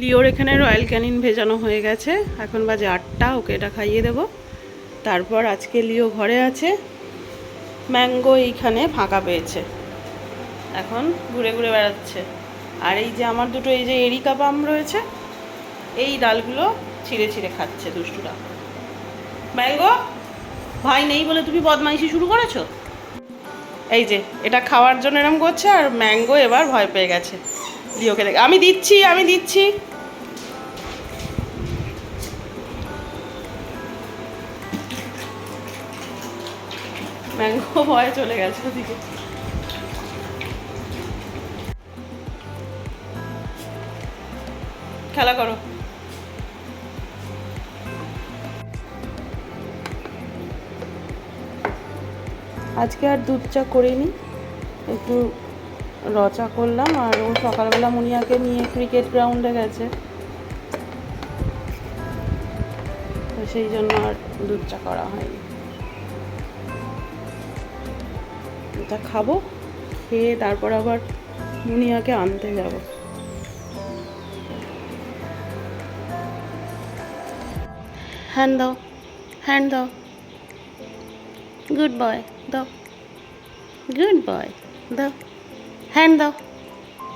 লিওর এখানে royal Canin ভেজানো হয়ে গেছে। এখন বাজে আটটা, ওকে এটা খাইয়ে দেব। তারপর আজকে লিও ঘরে আছে। ম্যাঙ্গো এইখানে ফাঁকা পেয়েছে। এখন ঘুরে ঘুরে বেড়াচ্ছে। আর এই যে আমার দুটো, এই যে এরিকা পাম রয়েছে, এই ডালগুলো ছিঁড়ে ছিঁড়ে খাচ্ছে দুষ্টুরা। ম্যাঙ্গো, ভাই নেই বলে তুমি বদমাইশি শুরু করেছ? এই যে, এটা খাওয়ার জন্য এরম করছে আর ম্যাঙ্গো এবার ভয় পেয়ে গেছে। লিওকে দেখে আমি দিচ্ছি আমি দিচ্ছি। ম্যাঙ্গো ভয়ে চলে গেছে ওদিকে। খেলা করো। আজকে আর দুধ চা করিনি, একটু রচা করলাম আর ও সকালবেলা মুনিয়াকে নিয়ে ক্রিকেট গ্রাউন্ডে গেছে। তো সেই জন্য আর দুধ চা করা হয়নি। এটা খাব, খেয়ে তারপর আবার মুনিয়াকে আনতে যাব। হ্যান্ড দাও হ্যান্ড দাও। গুড বয়, দাও। গুড বয়, দাও। হ্যান্ড দাও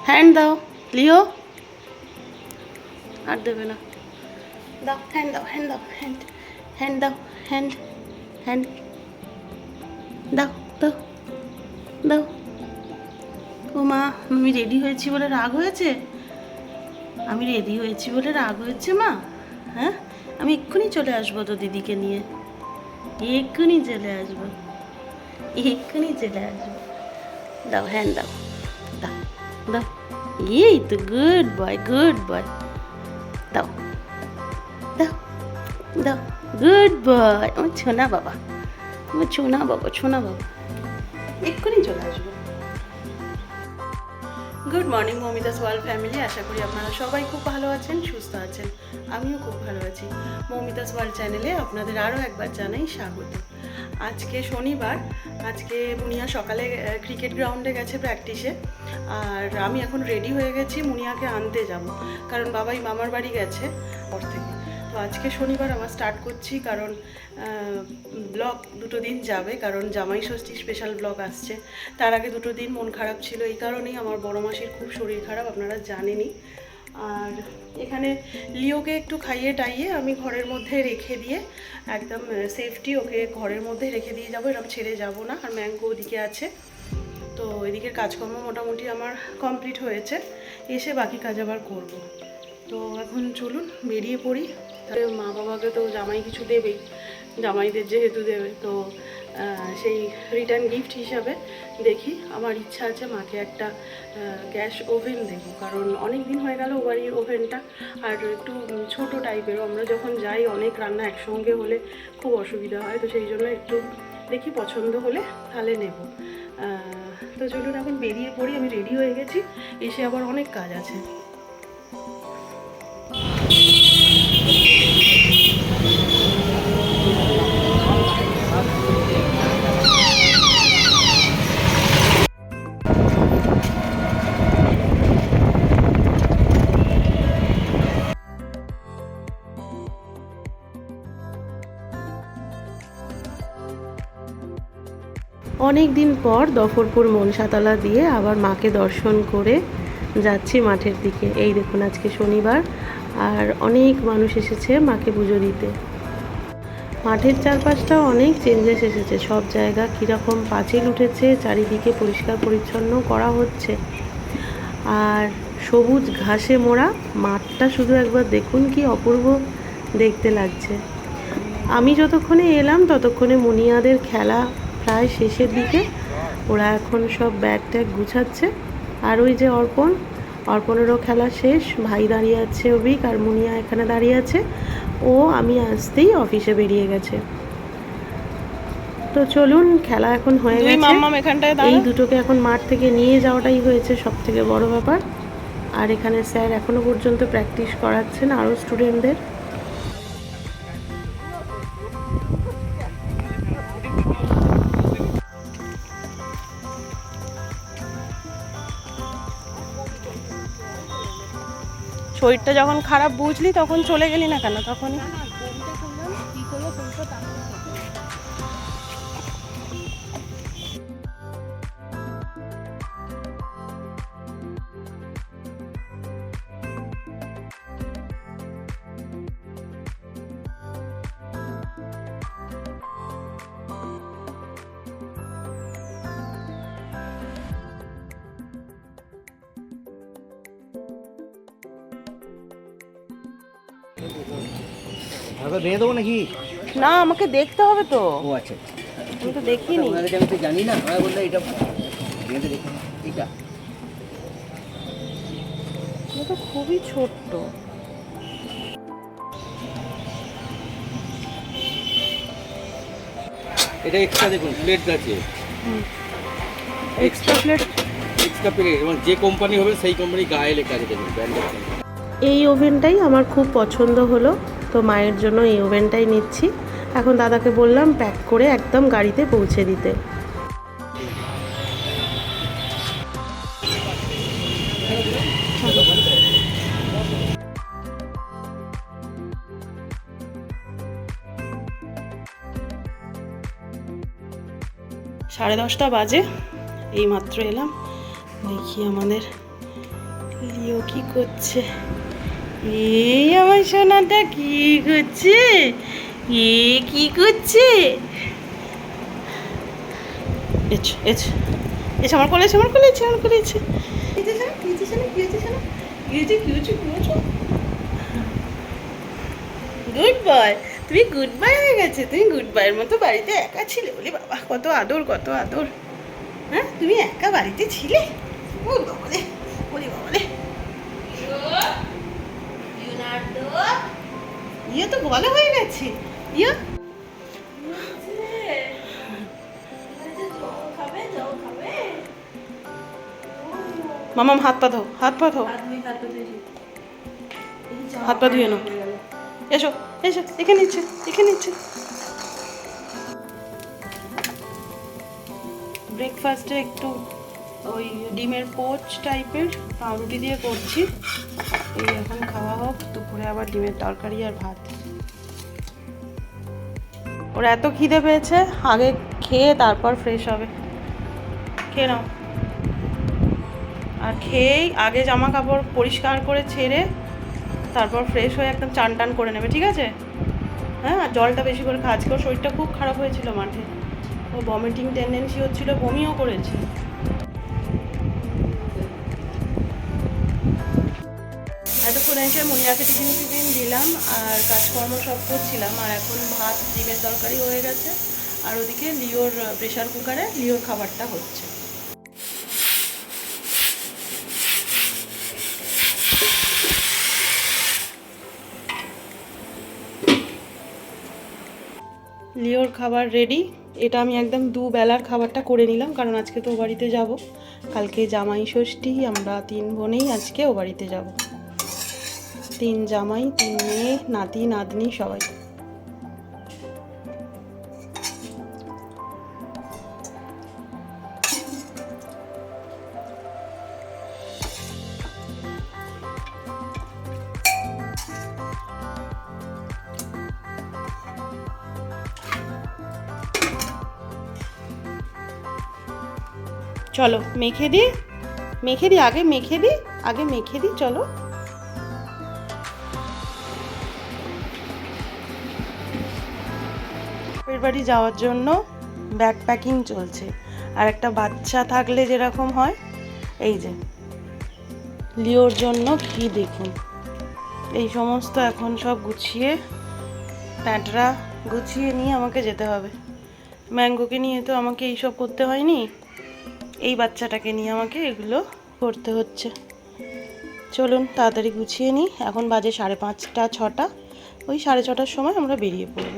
হ্যান্ড দাও। লিও। আর দেবে না। দাও, হ্যান্ড দাও হ্যান্ড দাও, হ্যান্ড হ্যান্ড দাও, হ্যান্ড হ্যান্ড। দাও দাও। দাও। ও মা, আমি রেডি হয়েছি বলে রাগ হয়েছে? আমি রেডি হয়েছি বলে রাগ হয়েছে মা? হ্যাঁ? আমি এক্ষুনি চলে আসব তো দিদিকে নিয়ে। এক্ষুনি চলে আসব। এক্ষুনি চলে আসব। দাও হ্যান্ড দাও। দাও দাও। এই তো গুড বয় গুড বয় দাও দাও দাও। গুড বয় আমার ছোনা বাবা, আমার ছোনা বাবা ছোনা বাবা। এক্ষুনি চলে আসব। গুড মর্নিং মমিতা সোয়াল ফ্যামিলি আশা করি আপনারা সবাই খুব ভালো আছেন, সুস্থ আছেন। আমিও খুব ভালো আছি। মমিতা সোয়াল চ্যানেলে আপনাদের আরও একবার জানাই স্বাগত। আজকে শনিবার, আজকে মুনিয়া সকালে ক্রিকেট গ্রাউন্ডে গেছে প্র্যাকটিসে আর আমি এখন রেডি হয়ে গেছি মুনিয়াকে আনতে যাব। কারণ বাবাই মামার বাড়ি গেছে ওর থেকে তো আজকে শনিবার আমার স্টার্ট করছি, কারণ ব্লগ দুটো দিন যাবে, কারণ জামাই ষষ্ঠী স্পেশাল ব্লগ আসছে। তার আগে দুটো দিন মন খারাপ ছিল, এই কারণেই আমার বড় মাসির খুব শরীর খারাপ, আপনারা জানেনই। আর এখানে লিওকে একটু খাইয়ে টাইয়ে আমি ঘরের মধ্যে রেখে দিয়ে একদম সেফটি ওকে ঘরের মধ্যে রেখে দিয়ে যাব এরকম ছেড়ে যাব না, আর ম্যাঙ্গো ওদিকে আছে। তো এদিকের কাজকর্ম মোটামুটি আমার কমপ্লিট হয়েছে, এসে বাকি কাজ আবার করব। তো এখন চলুন, বেরিয়ে পড়ি। তাহলে মা বাবাকে তো জামাই কিছু দেবেই, জামাইদের যেহেতু দেবে, তো সেই রিটার্ন গিফট হিসাবে দেখি, আমার ইচ্ছা আছে মাকে একটা গ্যাস ওভেন দেবো, কারণ অনেক দিন হয়ে গেল বাড়ির ওভেনটা, আর একটু ছোট টাইপের আমরা যখন যাই অনেক রান্না একসঙ্গে হলে খুব অসুবিধা হয়, তো সেই জন্য একটু দেখি পছন্দ হলে তাহলে নেব। তো চলুন, এখন বেরিয়ে পড়ি, আমি রেডি হয়ে গেছি, এসে আবার অনেক কাজ আছে। অনেক দিন পর দফরপুর মনসাতলা দিয়ে আবার মাকে দর্শন করে যাচ্ছি মাঠের দিকে। এই দেখুন, আজকে শনিবার। আর অনেক মানুষ এসেছে মাকে পুজো দিতে। মাঠের চারপাশটা অনেক চেঞ্জেস এসেছে। সব জায়গা কীরকম পাঁচিল উঠেছে, চারিদিকে পরিষ্কার পরিচ্ছন্ন করা হচ্ছে। আর সবুজ ঘাসে মোড়া মাঠটা শুধু একবার দেখুন কি অপূর্ব দেখতে লাগছে। আমি যতক্ষণে এলাম ততক্ষণে মুনিয়াদের খেলা প্রায় শেষের দিকে। ওরা এখন সব ব্যাগ ট্যাগ গুছাচ্ছে। আর ওই যে অর্পণ অর্পণেরও খেলা শেষ ভাই দাঁড়িয়ে আছে অভিক আর মুনিয়া এখানে দাঁড়িয়ে আছে। ও আমি আসতেই অফিসে বেরিয়ে গেছে। তো চলুন খেলা এখন হয়ে গেছে। এই দুটোকে এখন মাঠ থেকে নিয়ে যাওয়াটাই হয়েছে সব থেকে বড় ব্যাপার। আর এখানে স্যার এখনও পর্যন্ত প্র্যাকটিস করাচ্ছেন আরও স্টুডেন্টদের। শরীরটা যখন খারাপ বুঝলি তখন চলে গেলি না কেন? তখনই ভাবে বেঁধে দেবো নাকি? না আমাকে দেখতে হবে তো। ও আচ্ছা আচ্ছা। আমি তো দেখিনি। ওনাকে আমি তো জানি না ওরা বলল এটা বেঁধে দেখুন এটা এটা তো খুবই ছোট্ট। এটা এক্সট্রা দেখুন প্লেট আছে। এক্সট্রা প্লেট এক্সট্রা প্লেট এবং যে কোম্পানি হবে সেই কোম্পানি গায়ে লেখা আছে দেখুন ব্র্যান্ডের এই ওভেনটাই আমার খুব পছন্দ হলো। তো মায়ের জন্য এই ওভেনটাই নিচ্ছি। এখন দাদাকে বললাম প্যাক করে একদম গাড়িতে পৌঁছে দিতে। সাড়ে দশটা বাজে এই মাত্র এলাম। দেখি আমাদের লিও কি করছে। এই আমার সোনাটা কি করছে? এ কি করছে? এছো এছো এসো আমার কোলে এসো আমার কোলে এসো আমার কোলে এসো গুড বয় তুমি গুড বাই হয়ে গেছে। তুমি গুড বয়ের মতো বাড়িতে একা ছিলে বলি বাবা, কত আদর কত আদর। হ্যাঁ? তুমি একা বাড়িতে ছিলে? ও বাবারে ওরে বাবারে ইয়ে তো বলা হয়ে গেছে। ইয়ে। মামাম হাত পা ধো, হাত পা ধো। হাত পা ধুয়ে নাও। এসো এসো, এখানে ইচ্ছে এখানে ইচ্ছে ব্রেকফাস্টে একটু ওই ডিমের পোচ টাইপের, পাউরুটি দিয়ে করছি। এই এখন খাওয়া হোক, দুপুরে আবার ডিমের তরকারি আর ভাত। ওর এত খিদে পেয়েছে, আগে খেয়ে তারপর ফ্রেশ হবে। খেয়ে নাও। আর খেয়েই আগে জামা কাপড় পরিষ্কার করে ছেড়ে তারপর ফ্রেশ হয়ে একদম চান টান করে নেবে, ঠিক আছে? হ্যাঁ জলটা বেশি করে খা আজকেও শরীরটা খুব খারাপ হয়েছিল মাঠে। ও ভমিটিং টেন্ডেন্সি হচ্ছিল, বমিও করেছে। এতক্ষণ এসে মনিয়াকে টিফিন টিফিন দিলাম আর কাজকর্ম সব করছিলাম, আর এখন ভাত, ডিমের তরকারি হয়ে গেছে। আর ওদিকে লিওর প্রেশার কুকারে লিওর খাবারটা হচ্ছে। লিওর খাবার রেডি এটা আমি একদম দুবেলার খাবারটা করে নিলাম, কারণ আজকে তো ও বাড়িতে যাব। কালকে জামাই ষষ্ঠী, আমরা তিন বোনেই আজকে ও বাড়িতে যাব। তিন জামাই, তিন মেয়ে, নাতি, নাতনি, সবাই। চলো, মেখে দিই মেখে দিই আগে মেখে দিই আগে মেখে দিই চলো। বাড়ি যাওয়ার জন্য ব্যাগ প্যাকিং চলছে। আর একটা বাচ্চা থাকলে যেরকম হয়, এই যে, লিওর জন্য কি দেখুন। এই সমস্ত এখন সব গুছিয়ে প্যাঁটরা গুছিয়ে নিয়ে আমাকে যেতে হবে। ম্যাঙ্গোকে নিয়ে তো আমাকে এইসব করতে হয়নি, এই বাচ্চাটাকে নিয়ে আমাকে এগুলো করতে হচ্ছে। চলুন তাড়াতাড়ি গুছিয়ে নিই, এখন বাজে সাড়ে পাঁচটা, ছটা, ওই সাড়ে ছটার সময় আমরা বেরিয়ে পড়ব।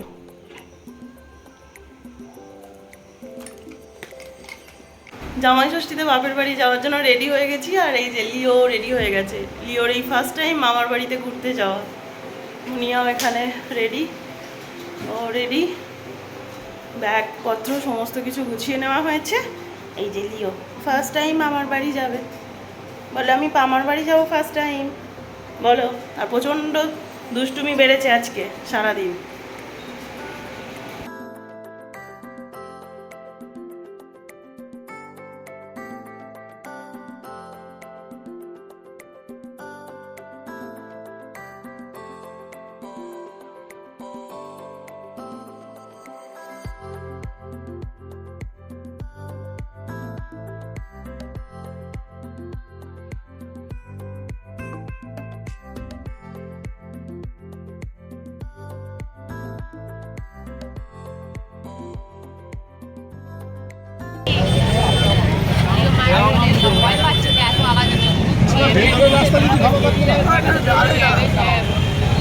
জামাই ষষ্ঠীতে বাপের বাড়ি যাওয়ার জন্য রেডি হয়ে গেছি, আর এই যে লিও রেডি হয়ে গেছে। লিওর এই ফার্স্ট টাইম মামার বাড়িতে ঘুরতে যাওয়া। মুনিয়াও এখানে রেডি ও রেডি ব্যাগপত্র সমস্ত কিছু গুছিয়ে নেওয়া হয়েছে। এই যে লিও ফার্স্ট টাইম আমার বাড়ি যাবে। বলে, আমি মামার বাড়ি যাব ফার্স্ট টাইম বলো, আর প্রচণ্ড দুষ্টুমি বেড়েছে আজকে, সারাদিন।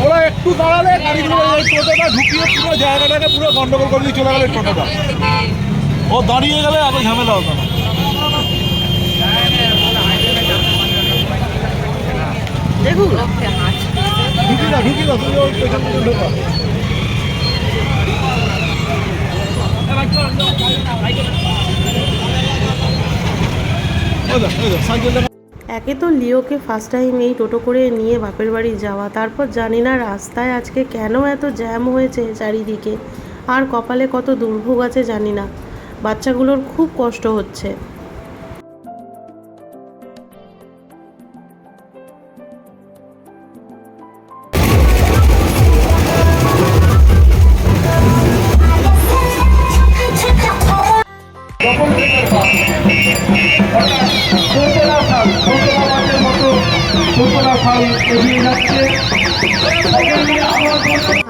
ওরা একটু দাঁড়ালে গাড়িগুলো টোটোটা ঢুকিয়ে পুরো জায়গাটাকে পুরো গন্ডগোল করে চলে গেলে টোটোটা। ও দাঁড়িয়ে গেলে আবার ঝামেলা হতো না। ঢুকি না ঢুকি না তুমি ওই পেছন একে তো লিওকে ফার্স্ট টাইম এই টোটো করে নিয়ে বাপের বাড়ি যাওয়া। তারপর জানি না রাস্তায় আজকে কেন এত জ্যাম হয়েছে চারিদিকে। আর কপালে কত দুর্ভোগ আছে জানি না। বাচ্চাগুলোর খুব কষ্ট হচ্ছে।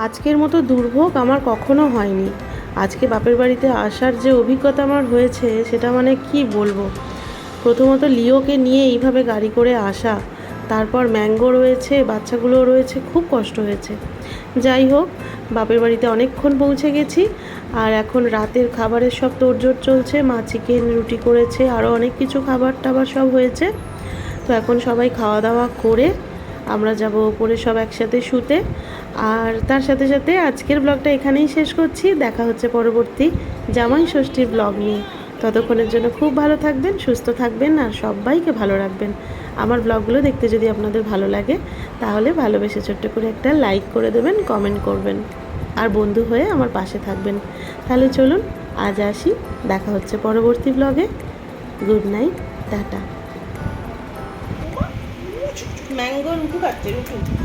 আজকের মতো দুর্ভোগ আমার কখনো হয়নি। আজকে বাপের বাড়িতে আসার যে অভিজ্ঞতা আমার হয়েছে, সেটা মানে কি বলব? প্রথমত লিওকে নিয়ে এইভাবে গাড়ি করে আসা, তারপর ম্যাঙ্গো রয়েছে বাচ্চাগুলো রয়েছে, খুব কষ্ট হয়েছে। যাই হোক, বাপের বাড়িতে অনেকক্ষণ পৌঁছে গেছি, আর এখন রাতের খাবারের সব তোড়জোড় চলছে, মা চিকেন রুটি করেছে আরও অনেক কিছু খাবার টাবার সব হয়েছে। তো এখন সবাই খাওয়া দাওয়া করে আমরা যাব ওপরে সব একসাথে শুতে। আর তার সাথে সাথে আজকের ব্লগটা এখানেই শেষ করছি। দেখা হচ্ছে পরবর্তী জামাই ষষ্ঠীর ব্লগ নিয়ে। ততক্ষণের জন্য খুব ভালো থাকবেন, সুস্থ থাকবেন আর সবাইকে ভালো রাখবেন। আমার ব্লগগুলো দেখতে যদি আপনাদের ভালো লাগে, তাহলে ভালোবেসে ছোট্ট করে একটা লাইক করে দেবেন কমেন্ট করবেন। আর বন্ধু হয়ে আমার পাশে থাকবেন। তাহলে চলুন, আজ আসি। দেখা হচ্ছে পরবর্তী ব্লগে গুড নাইট টাটা। ম্যাঙ্গো রুটু কাটছে রুটু।